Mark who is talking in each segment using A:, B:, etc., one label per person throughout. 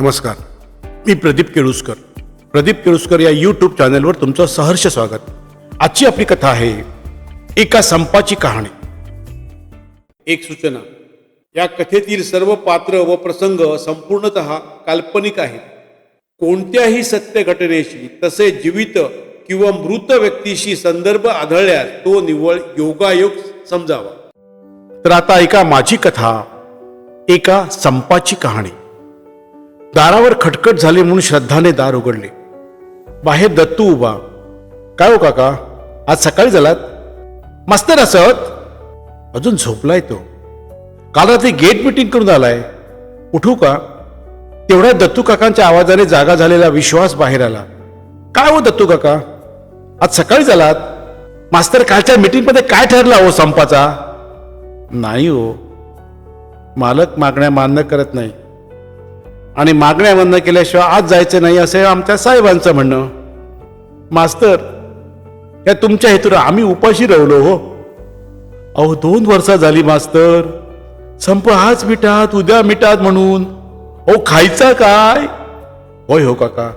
A: नमस्कार. मी प्रदीप केळुसकर. प्रदीप केळुसकर या यूट्यूब चॅनलवर तुमचं सहर्ष स्वागत. आजची आपली कथा आहे एका संपाची कहाणी. एक सूचना. या कथेतील सर्व पात्र व प्रसंग संपूर्णत काल्पनिक आहेत. कोणत्याही सत्य घटनेशी तसे जीवित किंवा मृत व्यक्तीशी संदर्भ आढळल्यास तो निव्वळ योगायोग समजावा. तर आता ऐका माझी कथा एका संपाची कहाणी. दारावर खटखट झाले म्हणून श्रद्धाने दार उघडले. बाहेर दत्तू उभा. काय हो काका? आज सकाळी झालात? मास्तर असत. अजून झोपलाय तो. काल रात्री गेट मिटिंग करून आलाय. उठू का? तेवढ्या दत्तू काकांच्या आवाजाने जागा झालेला विश्वास बाहेर आला. काय हो दत्तू काका? आज सकाळी झालात? मास्तर कालच्या मीटिंगमध्ये काय ठरला हो संपाचा? नाही हो. मालक मागण्या मान्य करत नाही. आणि मागण्या बंद केल्याशिवाय आज जायचं नाही असे आमच्या साहेबांचं म्हणणं. मास्तर या तुमच्या हेतून आम्ही उपाशी राहिलो हो. अहो दोन वर्ष झाली मास्तर. संप आज मिटात उद्या मिटात म्हणून. अहो खायचा काय? होय हो काका.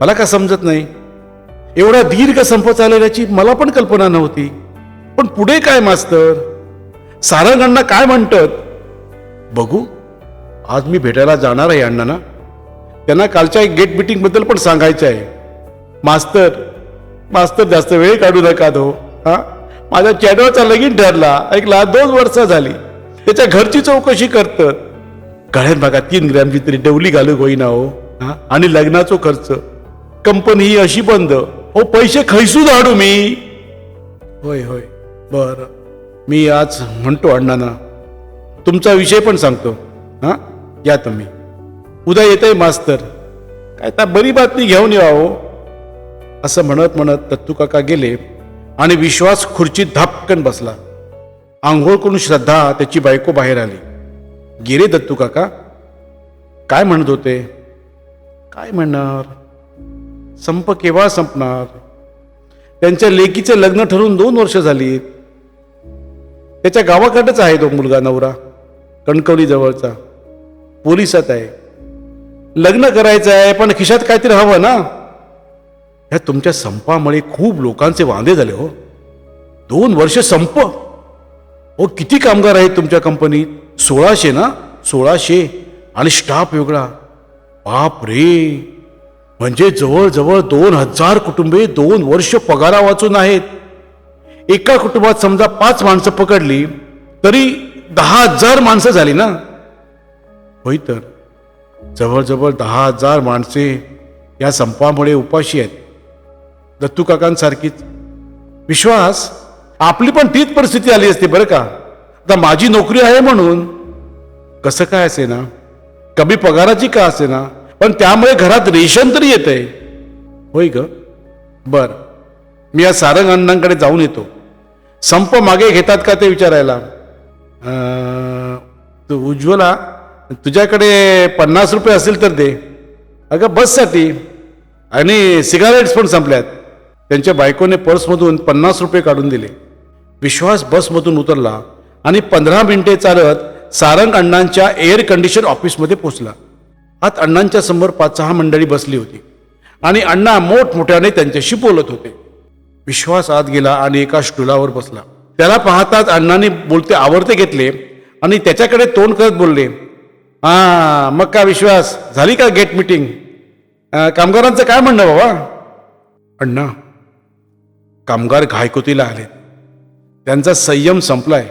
A: मला का समजत नाही? एवढा दीर्घ संप चालवण्याची मला पण कल्पना नव्हती. पण पुढे काय मास्तर? सारंगांना काय म्हणतात? बघू. आज मी भेटायला जाणार आहे अण्णांना. त्यांना कालच्या गेट मिटिंगबद्दल पण सांगायचं आहे. मास्तर मास्तर जास्त वेळ काढू नका दो हा? माझ्या चॅनलचा लगीन ठरला. ऐकला? दोन वर्ष झाली. त्याच्या घरची चौकशी करतं. गळ्यात बघा तीन ग्रॅमची तरी डवली घालू होईना हो. आणि लग्नाचा खर्च. कंपनी ही अशी बंद. हो पैसे खैसू धाडू मी. होय होय. बर. मी आज म्हणतो अण्णांना. तुमचा विषय पण सांगतो. हा? या तुम्ही. उद्या येत आहे मास्तर. काय आता बरी बातमी घेऊन या हो. असं म्हणत म्हणत दत्तू काका गेले आणि विश्वास खुर्चीत धापकन बसला. आंघोळ करून श्रद्धा त्याची बायको बाहेर आली. गेले दत्तू काका. काय म्हणत होते? काय म्हणणार? संप केव्हा संपणार? त्यांच्या लेकीचं लग्न ठरून दोन वर्ष झाली. त्याच्या गावाकडेच आहे तो मुलगा नवरा कणकवली जवळचा पोलिसात आहे. लग्न करायचं आहे पण खिशात काहीतरी हवं ना? ह्या तुमच्या संपामुळे खूप लोकांचे वांदे झाले हो. दोन वर्ष संप. हो किती कामगार आहेत तुमच्या कंपनीत? सोळाशे ना? सोळाशे. आणि स्टाफ वेगळा. बाप रे. म्हणजे जवळजवळ दोन हजार कुटुंबे दोन वर्ष पगारा वाचून आहेत. एका कुटुंबात समजा पाच माणसं पकडली तरी दहा हजार माणसं झाली ना? होय तर? जवळजवळ दहा हजार माणसे या संपामुळे उपाशी आहेत. दत्तू काकांसारखीच. विश्वास आपली पण तीच परिस्थिती आली असते बरं का? आता माझी नोकरी आहे म्हणून. कसं काय असे ना कमी पगाराची का असे ना पण त्यामुळे घरात रेशन तरी येते होय ग? बर. मी या सारंग अण्णांकडे जाऊन येतो. संप मागे घेतात का ते विचारायला? तू उज्ज्वला? तुझ्याकडे पन्नास रुपये असेल तर दे. अगं बससाठी. आणि सिगारेट्स पण संपल्यात. त्यांच्या बायकोने पर्समधून पन्नास रुपये काढून दिले. विश्वास बसमधून उतरला आणि पंधरा मिनिटे चालत सारंग अण्णांच्या एअर कंडिशन ऑफिसमध्ये पोचला. आत अण्णांच्या समोर पाच सहा मंडळी बसली होती. आणि अण्णा मोठमोठ्याने त्यांच्याशी बोलत होते. विश्वास आत गेला आणि एका स्टुलावर बसला. त्याला पाहताच अण्णांनी बोलते आवडते घेतले आणि त्याच्याकडे तोंड करत बोलले हां मग का विश्वास. झाली का गेट मिटिंग? कामगारांचं काय म्हणणं बाबा? अण्णा कामगार घायकुतीला आले त्यांचा संयम संपलाय.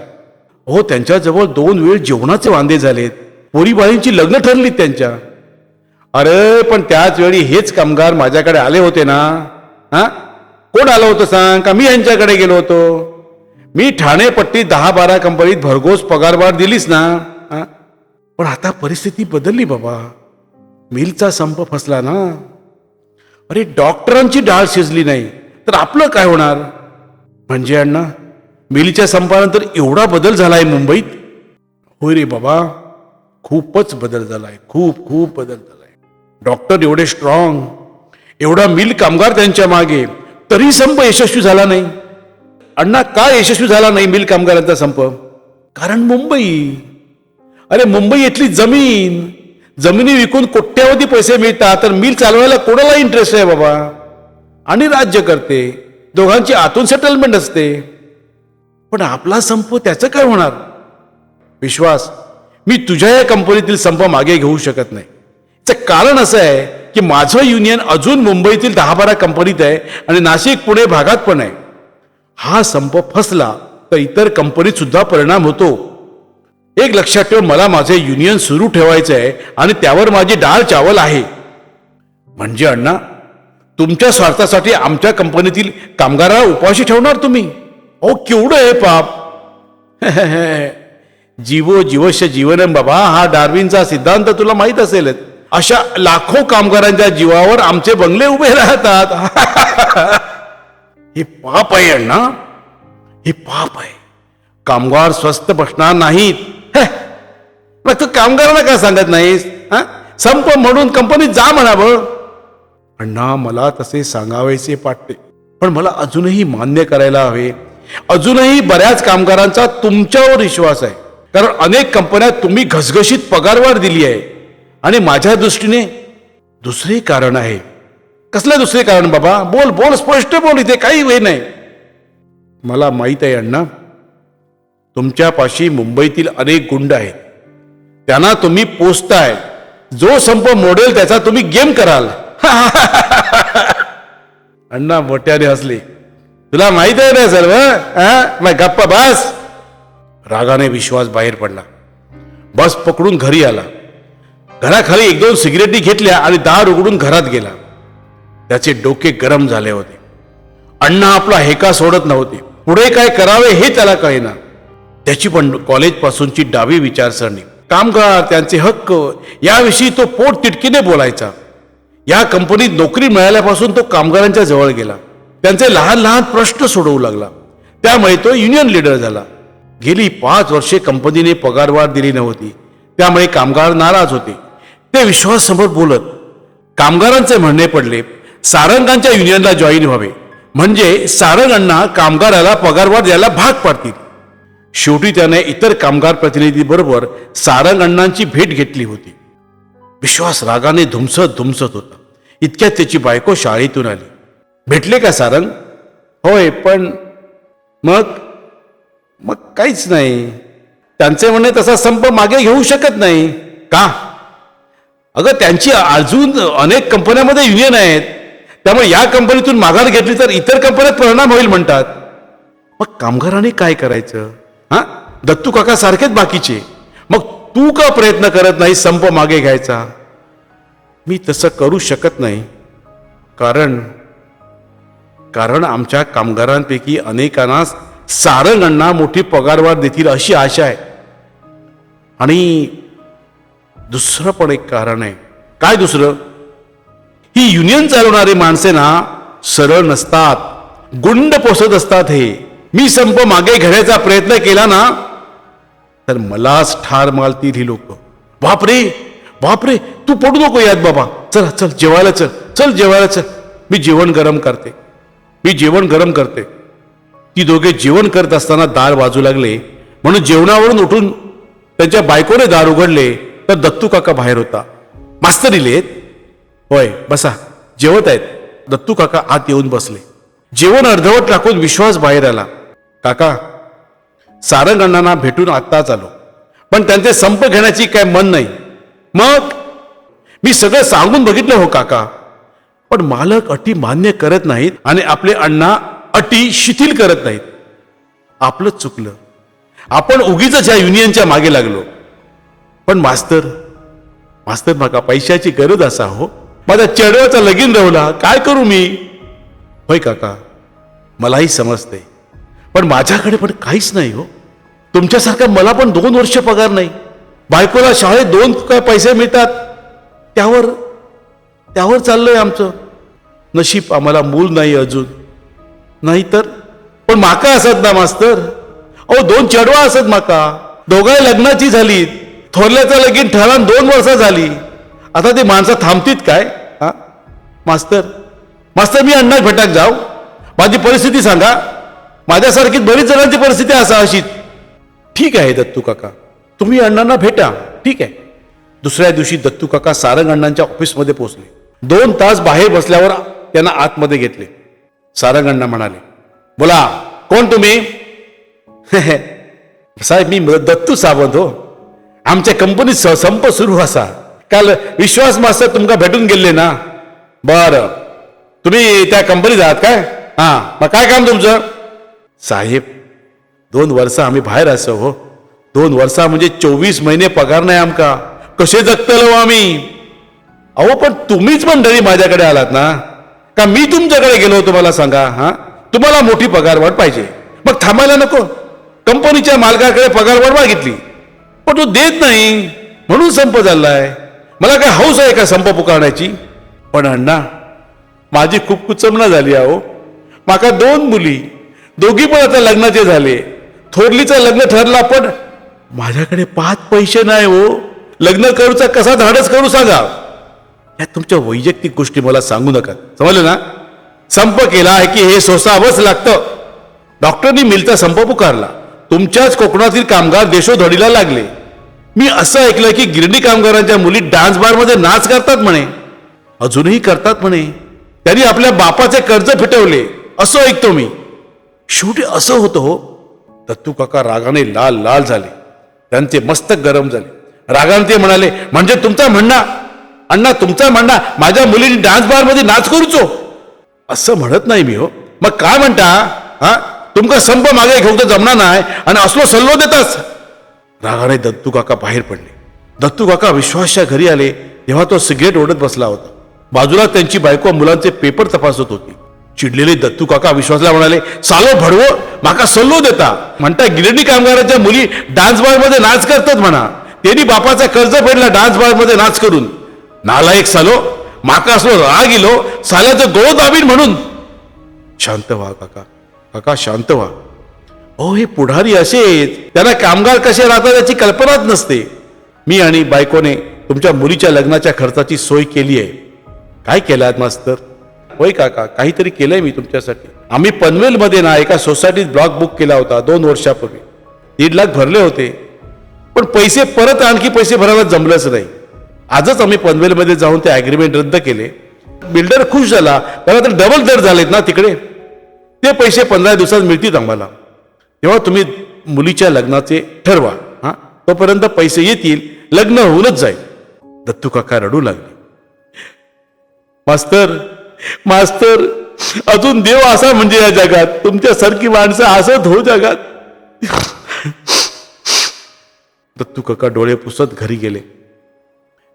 A: हो त्यांच्याजवळ दोन वेळ जेवणाचे वांदे झालेत. पोरीबाईंची लग्न ठरलीत त्यांच्या. अरे पण त्याच वेळी हेच कामगार माझ्याकडे आले होते ना? हा? कोण आलं होतं सांग? का मी यांच्याकडे गेलो होतो? मी ठाणे पट्टी दहा बारा कंपनीत भरघोस पगारवाढ दिलीच ना? हा? पण आता परिस्थिती बदलली बाबा. मिलचा संप फसला ना. अरे डॉक्टरांची डाळ शिजली नाही तर आपलं काय होणार? म्हणजे अण्णा मिलच्या संपानंतर एवढा बदल झालाय मुंबईत. होय रे बाबा खूपच बदल झालाय खूप खूप बदल झालाय. डॉक्टर एवढे स्ट्रॉंग एवढा मिल कामगार त्यांच्या मागे तरी संप यशस्वी झाला नाही. अण्णा का यशस्वी झाला नाही मिल कामगारांचा संप? कारण मुंबई अरे मुंबई इथली जमीन जमिनी विकून कोट्यावधी पैसे मिळतात तर मिल चालवायला कोणाला इंटरेस्ट आहे बाबा? आणि राज्य करते दोघांची आतून सेटलमेंट असते. पण आपला संप त्याचं काय होणार? विश्वास मी तुझ्या या कंपनीतील संप मागे घेऊ शकत नाही. त्याचं कारण असं आहे की माझं युनियन अजून मुंबईतील दहा बारा कंपनीत आहे आणि नाशिक पुणे भागात पण आहे. हा संप फसला तर इतर कंपनीत सुद्धा परिणाम होतो. एक लक्षात ठेव मला माझे युनियन सुरू ठेवायचं आहे आणि त्यावर माझी डाळ चावल आहे. म्हणजे अण्णा तुमच्या स्वार्थासाठी आमच्या कंपनीतील कामगाराला उपाशी ठेवणार तुम्ही? अहो केवढं आहे पाप. जीवो जीवस्य जीवनम बाबा हा डार्विनचा सिद्धांत तुला माहीत असेलच. अशा लाखो कामगारांच्या जीवावर आमचे बंगले उभे राहतात. हे पाप आहे अण्णा. हे पाप आहे. कामगार स्वस्त बसणार नाहीत. मग तू कामगारांना का सांगत नाहीस? हा? संप म्हणून कंपनीत जा म्हणावं. अण्णा मला तसे सांगावेसे वाटते पण मला अजूनही मान्य करायला हवे. अजूनही बऱ्याच कामगारांचा तुमच्यावर विश्वास आहे. कारण अनेक कंपन्या तुम्ही घसघशीत पगारवाढ दिली आहे. आणि माझ्या दृष्टीने दुसरे कारण आहे. कसलं दुसरे कारण बाबा? बोल बोल स्पष्ट बोल इथे काही वे नाही. मला माहीत आहे अण्णा तुमच्यापाशी मुंबईतील अनेक गुंड आहेत. त्यांना तुम्ही पोचताय जो संप मोडेल त्याचा तुम्ही गेम कराल. अण्णा मोठ्याने हसले. तुला माहीत आहे ना सर्व? मग गप्पा बस. रागाने विश्वास बाहेर पडला. बस पकडून घरी आला. घराखाली एक दोन सिगरेटी घेतल्या आणि दार उघडून घरात गेला. त्याचे डोके गरम झाले होते. अण्णा आपला हेका सोडत नव्हते. पुढे काय करावे हे त्याला कळेना. त्याची पण कॉलेजपासूनची डावी विचारसरणी. कामगार त्यांचे हक्क याविषयी तो पोट तिटकीने बोलायचा. या कंपनीत नोकरी मिळाल्यापासून तो कामगारांच्या जवळ गेला. त्यांचे लहान लहान प्रश्न सोडवू लागला. त्यामुळे तो युनियन लीडर झाला. गेली पाच वर्षे कंपनीने पगारवाढ दिली नव्हती. त्यामुळे कामगार नाराज होते. ते विश्वाससमोर बोलत कामगारांचे म्हणणे पडले सारंगांच्या युनियनला जॉईन व्हावे. म्हणजे सारंगांना कामगाराला पगारवाढ द्यायला भाग पाडतील. शेवटी त्याने इतर कामगार प्रतिनिधी बरोबर सारंग अण्णांची भेट घेतली होती. विश्वास रागाने धुमसत धुमसत होता. इतक्यात त्याची बायको शाळेतून आली. भेटले का सारंग? होय पण मग? मग काहीच नाही. त्यांचे म्हणणे तसा संप मागे घेऊ शकत नाही. का? अगं त्यांची अजून अनेक कंपन्यांमध्ये युनियन आहेत. त्यामुळे या कंपनीतून माघार घेतली तर इतर कंपन्यात परिणाम होईल म्हणतात. मग कामगारांनी काय करायचं? हा? दत्तू काका सारखेच बाकीचे. मग तू का प्रयत्न करत नाही संप मागे घ्यायचा? मी तसं करू शकत नाही. कारण कारण आमच्या कामगारांपैकी अनेकांना सारंगांना मोठी पगारवाढ देतील अशी आशा आहे. आणि दुसरं पण एक कारण आहे. काय दुसरं? ही युनियन चालवणारी माणसे ना सरळ नसतात. गुंड पोसत असतात हे. मी संप मागे घेण्याचा प्रयत्न केला ना तर मलाच ठार मारतील ही लोक. बापरे बापरे तू पडू नको यात बाबा. चल चल जेवायला चल चल जेवायला चल. मी जेवण गरम करते. मी जेवण गरम करते. ती दोघे जेवण करत असताना दार वाजू लागले. म्हणून जेवणावरून उठून त्यांच्या बायकोने दार उघडले तर दत्तू काका बाहेर होता. मास्तर इलेत होय बसा. जेवत आहेत. दत्तू काका आत येऊन बसले. जेवण अर्धवट टाकून विश्वास बाहेर आला. काका सारंग अण्णांना भेटून आत्ताच आलो. पण त्यांचे संप घेण्याची काय मन नाही. मग? मी सगळं सांगून बघितलं हो काका. पण मालक अटी मान्य करत नाहीत आणि आपले अण्णा अटी शिथिल करत नाहीत. आपलंच चुकलं. आपण उगीच या युनियनच्या मागे लागलो. पण मास्तर मास्तर माका पैशाची गरज असा हो. माझ्या चेडवाचा लगीन रवला. काय करू मी? होय काका मलाही समजते पण माझ्याकडे पण काहीच नाही हो. तुमच्यासारखा मला पण दोन वर्ष पगार नाही. बायकोला शाळेत दोन काय पैसे मिळतात? त्यावर त्यावर चाललंय आमचं. नशीब आम्हाला मूल नाही अजून. नाहीतर पण माका असत ना मास्तर? अहो दोन चेडवा असत माका. दोघा लग्नाची झाली थोरल्याचं लगीन ठरान दोन वर्षा झाली. आता ते माणसं थांबतीत काय? हा? मास्तर मास्तर मी अण्णा भेटाक जाऊ. माझी परिस्थिती सांगा. माझ्यासारखी बरीच जणांची परिस्थिती असा अशी. ठीक आहे दत्तू काका. तुम्ही अण्णांना भेटा. ठीक आहे. दुसऱ्या दिवशी दत्तू काका सारंग अण्णांच्या ऑफिसमध्ये पोहोचले. दोन तास बाहेर बसल्यावर त्यांना आतमध्ये घेतले. सारंग अण्णा म्हणाले बोला कोण तुम्ही? साहेब मी दत्तू सावंत हो. आमच्या कंपनीत स- संप सुरू असा. काल विश्वास मास्तर तुमका भेटून गेले ना. बर. तुम्ही त्या कंपनीत आहात काय? हा. मग काय काम तुमचं? साहेब दोन वर्ष आम्ही बाहेर असो हो. दोन वर्षा म्हणजे चोवीस महिने पगार नाही आमका. कसे जगतलो आम्ही? अहो पण तुम्हीच मंडळी माझ्याकडे आलात ना? का मी तुमच्याकडे गेलो होतो मला सांगा हा? तुम्हाला मोठी पगारवाढ पाहिजे. मग थांबायला नको. कंपनीच्या मालकाकडे पगारवाढ मागितली. पण तो देत नाही. म्हणून संप झालाय. मला काय हौस आहे का संप पुकारण्याची? पण अण्णा माझी खूप कुचमना झाली अहो. माका दोन मुली दोघी पण आता लग्नाचे झाले. थोरलीचं लग्न ठरला पण माझ्याकडे पाच पैसे नाही हो. लग्न करूचा कसा धाडस करू सांगा. या तुमच्या वैयक्तिक गोष्टी मला सांगू नका. समजलं ना? संप केला आहे की हे सोसावंच लागतं. डॉक्टरनी मिलता संप पुकारला. तुमच्याच कोकणातील कामगार देशोधडीला लागले. मी असं ऐकलं की गिरणी कामगारांच्या मुली डान्स बारमध्ये नाच करतात म्हणे. अजूनही करतात म्हणे. त्यांनी आपल्या बापाचे कर्ज फिटवले. असं ऐकतो मी. शेवटी असं होतं हो दत्तू काका रागाने लाल लाल झाले. त्यांचे मस्तक गरम झाले. रागाने ते म्हणाले म्हणजे तुमचा म्हणणा? अण्णा तुमचा म्हणणा? माझ्या मुलीने डान्स बारमध्ये नाच करूचो. असं म्हणत नाही मी हो. मग काय म्हणता? हा? तुमका संप मागे घेऊ तर जमणार नाही आणि असलो सल्लो देताच रागाने दत्तू काका बाहेर पडले. दत्तू काका विश्वासच्या घरी आले. तेव्हा तो सिगरेट ओढत बसला होता. बाजूला त्यांची बायको मुलांचे पेपर तपासत होती. चिडलेले दत्तू काका विश्वासला म्हणाले सालो भडवो माका सल्लो देता. म्हणता गिरणी कामगाराच्या मुली डान्स बारमध्ये नाच करतात म्हणा. त्यांनी बापाचा कर्ज फेडला डान्स बारमध्ये नाच करून. नालायक सालो माका असलो राग इलो साल्याचं गोळ दाबीन म्हणून. शांत व्हा काका काका शांत व्हा. अहो हे पुढारी असेच त्यांना कामगार कसे राहतात याची कल्पनाच नसते. मी आणि बायकोने तुमच्या मुलीच्या लग्नाच्या खर्चाची सोय केली आहे. काय केलं मास्तर? होय काका काहीतरी केलंय मी तुमच्यासाठी. आम्ही पनवेलमध्ये ना एका सोसायटीत ब्लॉक बुक केला होता दोन वर्षापूर्वी. दीड लाख भरले होते. पण पैसे परत आणखी पैसे भरायला जमलंच नाही. आजच आम्ही पनवेलमध्ये जाऊन ते ॲग्रीमेंट रद्द केले. बिल्डर खुश झाला मला तर डबल दर झालेत ना तिकडे. ते पैसे पंधरा दिवसात मिळतील आम्हाला. तेव्हा तुम्ही मुलीच्या लग्नाचे ठरवा हा? तोपर्यंत पैसे येतील लग्न होऊनच जाईल. दत्तू काका रडू लागले. मास्तर मास्तर अजून देव असा म्हणजे या जगात? तुमच्यासारखी माणसं असत हो जगात? दत्तू काका डोळे पुसत घरी गेले.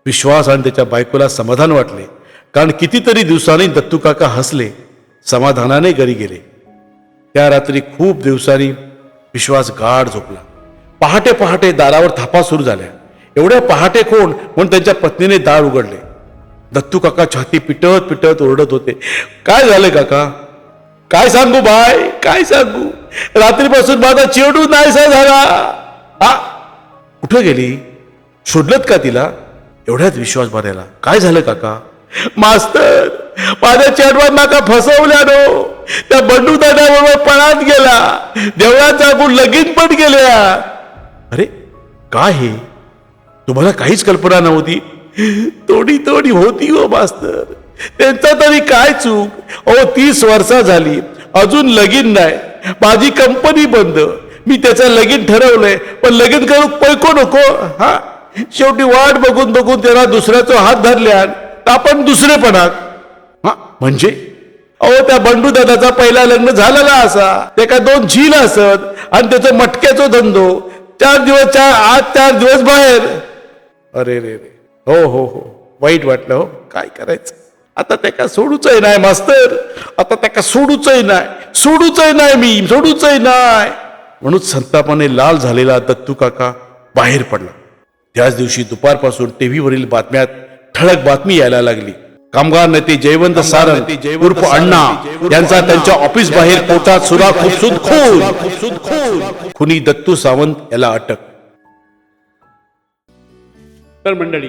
A: विश्वास आणि त्याच्या बायकोला समाधान वाटले. कारण कितीतरी दिवसांनी दत्तू काका हसले समाधानाने घरी गेले. त्या रात्री खूप दिवसांनी विश्वास गाढ झोपला. पहाटे पहाटे दारावर थापा सुरू झाल्या. एवढ्या पहाटे कोण? म्हणून त्यांच्या पत्नीने दार उघडले. दत्तू काका छाती पिटत पिटत ओरडत होते. काय झालं काका? काय सांगू बाय? काय सांगू? रात्रीपासून माझा चिरडू नाहीसा झाला. हा कुठं गेली? शोधलत का तिला? एवढ्यात विश्वास भरायला काय झालं काका? मास्तर माझ्या चेडवात नाका फसवल्यानो त्या बंडू दादाबरोबर पळात गेला. देवळात जागून लगीन पण गेल्या अरे काय हे? तुम्हाला काहीच कल्पना नव्हती? तोडी तोडी होती हो मास्तर. त्यांचा तरी काय चूक? अहो तीस वर्षा झाली. अजून लगीन नाही. माझी कंपनी बंद. मी त्याचं लगीन ठरवलंय. पण लगीन करू पैको नको. हा? शेवटी वाट बघून बघून त्याला दुसऱ्याचा हात धरल्या आपण दुसरेपणात हा? म्हणजे? अहो त्या बंडू दादाचा पहिला लग्न झालेला असा. ते का दोन झील असत आणि त्याचा मटक्याचा धंदो. चार दिवस चार आज चार दिवस बाहेर. अरे रे रे. हो हो हो. वाईट वाटलं हो. काय करायचं? आता त्याका सोडूचही नाही मास्तर. आता त्याका सोडूचही नाही. सोडूचही नाही मी सोडूचही नाही. म्हणून संतापाने लाल झालेला दत्तू काका बाहेर पडला. त्याच दिवशी दुपारपासून टीव्हीवरील बातम्यात ठळक बातमी यायला लागली. कामगार नेते जयवंत सारंग उर्फ अण्णा यांचा त्यांच्या ऑफिस बाहेर पोटात सुरा खुपसून खून खुनी दत्तू सावंत याला अटक.
B: तर मंडळी